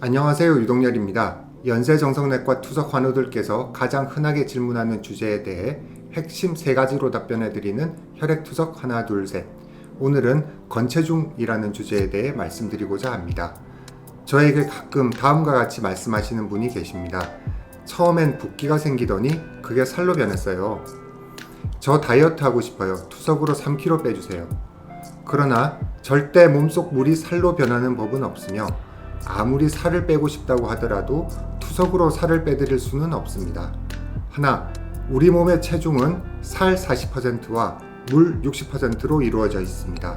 안녕하세요 유동열입니다. 연세정성내과 투석 환우들께서 가장 흔하게 질문하는 주제에 대해 핵심 세 가지로 답변해 드리는 혈액투석 하나 둘 셋. 오늘은 건체중이라는 주제에 대해 말씀드리고자 합니다. 저에게 가끔 다음과 같이 말씀하시는 분이 계십니다. 처음엔 붓기가 생기더니 그게 살로 변했어요. 저 다이어트 하고 싶어요. 투석으로 3kg 빼주세요. 그러나 절대 몸속 물이 살로 변하는 법은 없으며 아무리 살을 빼고 싶다고 하더라도 투석으로 살을 빼드릴 수는 없습니다. 하나, 우리 몸의 체중은 살 40%와 물 60%로 이루어져 있습니다.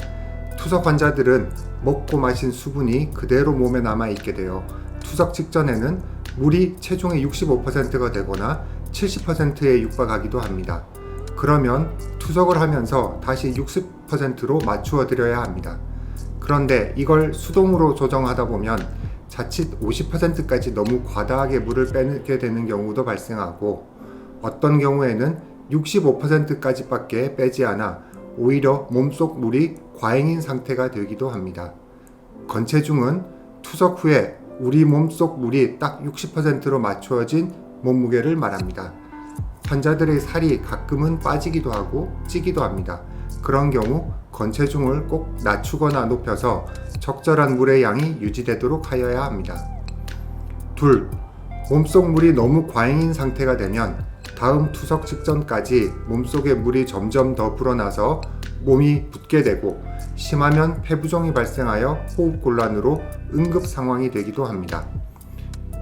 투석 환자들은 먹고 마신 수분이 그대로 몸에 남아 있게 되어 투석 직전에는 물이 체중의 65%가 되거나 70%에 육박하기도 합니다. 그러면 투석을 하면서 다시 60%로 맞추어 드려야 합니다. 그런데 이걸 수동으로 조정하다 보면 자칫 50%까지 너무 과다하게 물을 빼게 되는 경우도 발생하고 어떤 경우에는 65%까지밖에 빼지 않아 오히려 몸속 물이 과잉인 상태가 되기도 합니다. 건체중은 투석 후에 우리 몸속 물이 딱 60%로 맞추어진 몸무게를 말합니다. 환자들의 살이 가끔은 빠지기도 하고 찌기도 합니다. 그런 경우 건체중을 꼭 낮추거나 높여서 적절한 물의 양이 유지되도록 하여야 합니다. 둘, 몸속 물이 너무 과잉인 상태가 되면 다음 투석 직전까지 몸속에 물이 점점 더 불어나서 몸이 붓게 되고 심하면 폐부종이 발생하여 호흡 곤란으로 응급 상황이 되기도 합니다.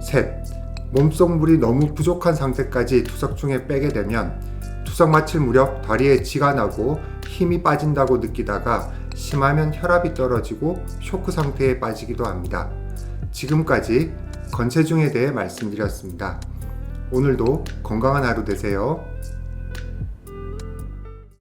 셋, 몸속 물이 너무 부족한 상태까지 투석 중에 빼게 되면 투석 마칠 무렵 다리에 쥐가 나고 힘이 빠진다고 느끼다가 심하면 혈압이 떨어지고 쇼크 상태에 빠지기도 합니다. 지금까지 건체중에 대해 말씀드렸습니다. 오늘도 건강한 하루 되세요.